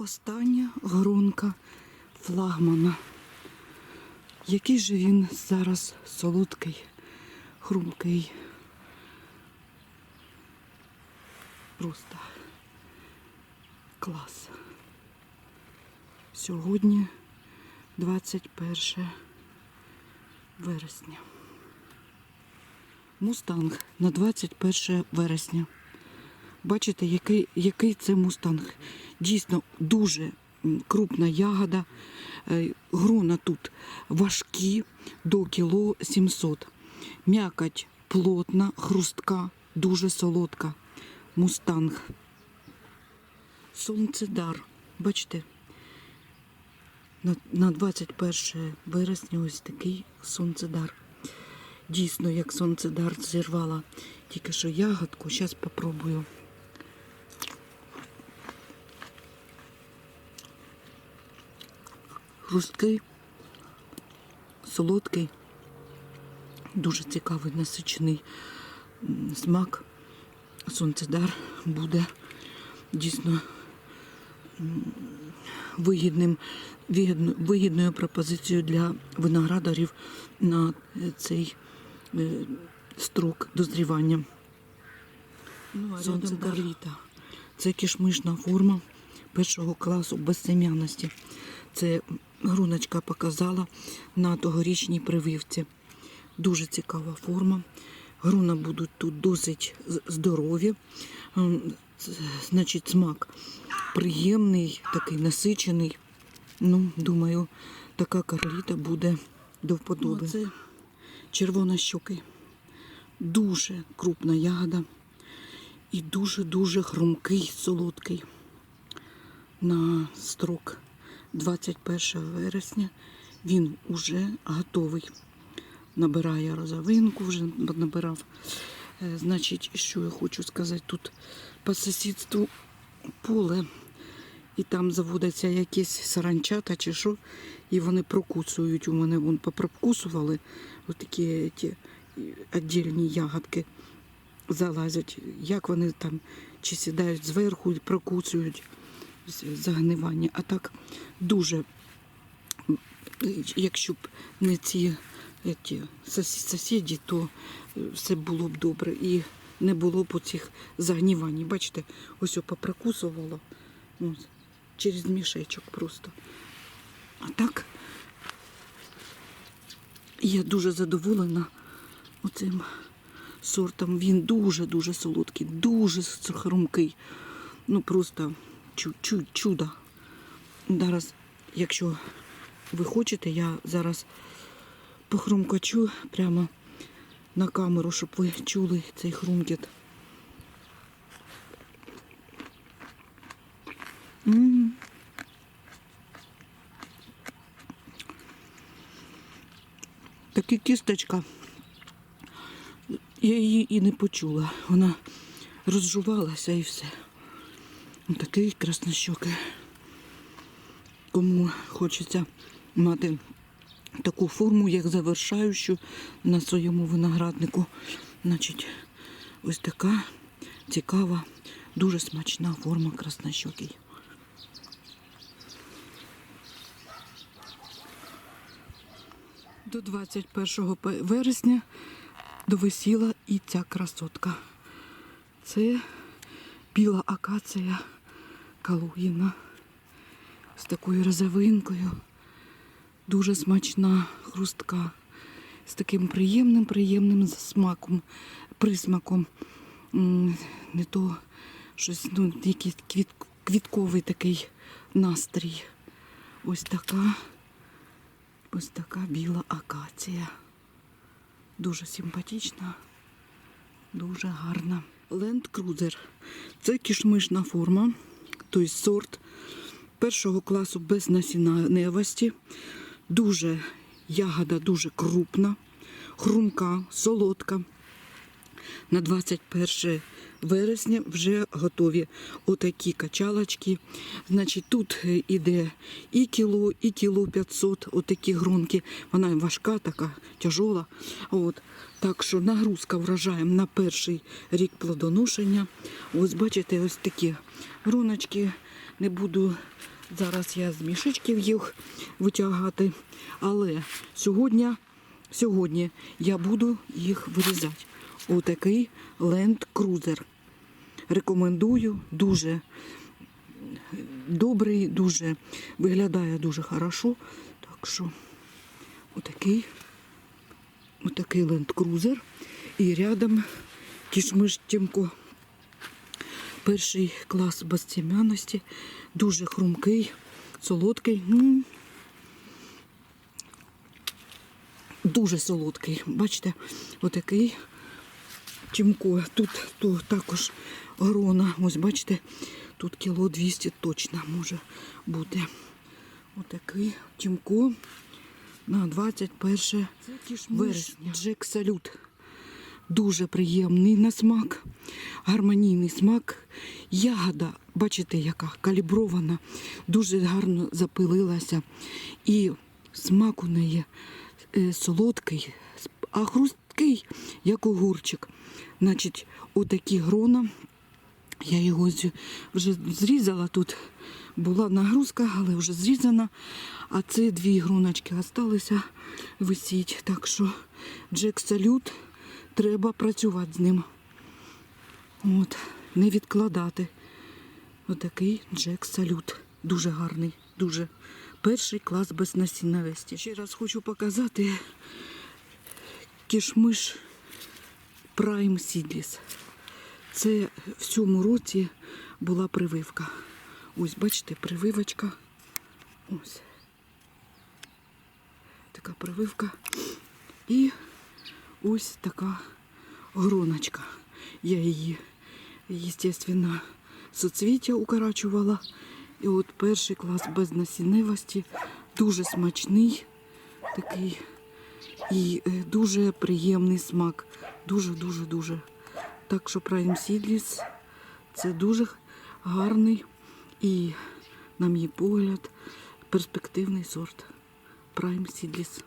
Остання грунка флагмана. Який же він зараз солодкий, хрумкий. Просто клас. Сьогодні 21 вересня. Мустанг на 21 вересня. Бачите, який, який це мустанг. Дійсно дуже крупна ягода. Е, Грона тут важкі до кіло 700. М'якоть плотна, хрустка, дуже солодка. Мустанг. Сонцедар. Бачите? На, на 21 вересня ось такий сонцедар. Дійсно, як сонцедар зірвала тільки що ягодку. Зараз попробую. Хрусткий, солодкий, дуже цікавий, насичений смак. Сонцедар буде дійсно вигідним, вигідно- вигідною пропозицією для виноградарів на цей е, строк дозрівання. Ну, а Сонцедар літа. Це кишмишна форма першого класу безсем'яності. Це груночка показала на тогорічній прививці. Дуже цікава форма. Груна будуть тут досить здорові. Ем, Значить, смак приємний, такий насичений. Ну, думаю, така карліта буде до вподоби. Ну, це червонощокий. Дуже крупна ягода і дуже-дуже хрумкий, солодкий. На строк 21 вересня він уже готовий. Набирає розовинку, вже набирав. Е, Значить, що я хочу сказати, тут по сусідству поле, і там заводяться якісь саранчата чи що, і вони прокусують. У мене вон попрокусували отакі ті віддільні ягодки залазять. Як вони там чи сідають зверху і прокусують загнивання. А так дуже, якщо б не ці ті, сусіді, то е, все було б добре. І не було б оцих загнівань. Бачите, ось попрокусувало ну, через мішечок просто. А так я дуже задоволена оцим сортом. Він дуже-дуже солодкий, дуже хрумкий. Ну просто чу- чу- чудо. Зараз, якщо ви хочете, я зараз похрумкочу прямо на камеру, щоб ви чули цей хрумкіт. М. Таки кісточка. Я її і не почула. Вона розжувалася і все. Такий краснощокий. Кому хочеться мати таку форму, як завершаючу на своєму винограднику. Значить, ось така цікава, дуже смачна форма краснощокий. До 21 вересня довисіла і ця красотка. Це біла акація Калугіна з такою розовинкою. Дуже смачна, хрустка, з таким приємним, приємним смаком, присмаком. Не то щось, ну, якийсь квіт, квітковий такий настрій. Ось така, ось така біла акація. Дуже симпатична, дуже гарна. Land Cruiser. Це кішмишна форма, тобто сорт першого класу без насінневості. Дуже ягода дуже крупна, хрумка, солодка. На 21 вересня вже готові отакі качалочки. Значить, тут е, іде і кіло, і кіло 500, отакі гронки. Вона важка, така тяжола. От. Так що нагрузка врожаєм на перший рік плодоношення. Ось бачите, ось такі гроночки Не буду зараз я з мішечків їх витягати. Але сьогодні, сьогодні я буду їх вирізати. Отакий Land Cruiser. Рекомендую дуже добрий, дуже виглядає дуже хорошо. Так що отакий, отакий Land Cruiser. І рядом Тімко. Перший клас безтім'яності, дуже хрумкий, солодкий. Дуже солодкий. Бачите, отакий Тімко. Тут то, також грона. Ось бачите, тут кіло 200 точно може бути. Отакий Тімко на 21 вересня. Джек Салют. Дуже приємний на смак, гармонійний смак. Ягода, бачите, яка калібрована, дуже гарно запилилася. І смак у неї е, солодкий, а хрусткий, як огурчик. Значить, отакі грона. Я його вже зрізала тут. Була нагрузка, але вже зрізана. А це дві груночки залишилися висіть. Так що Джек Салют треба працювати з ним. От, не відкладати. Отакий Джек Салют. Дуже гарний, дуже. Перший клас без насінновесті. Ще раз хочу показати кішмиш Prime Seedless. Це в цьому році була прививка. Ось, бачите, прививочка. Ось. Така прививка. І ось така гроночка. Я її, естественно, соцвіття укорачувала. І от перший клас без насіннивості. Дуже смачний такий. І е, дуже приємний смак. Дуже-дуже дуже. Так що Prime Seedless це дуже гарний і, на мій погляд, перспективний сорт. Prime Seedless.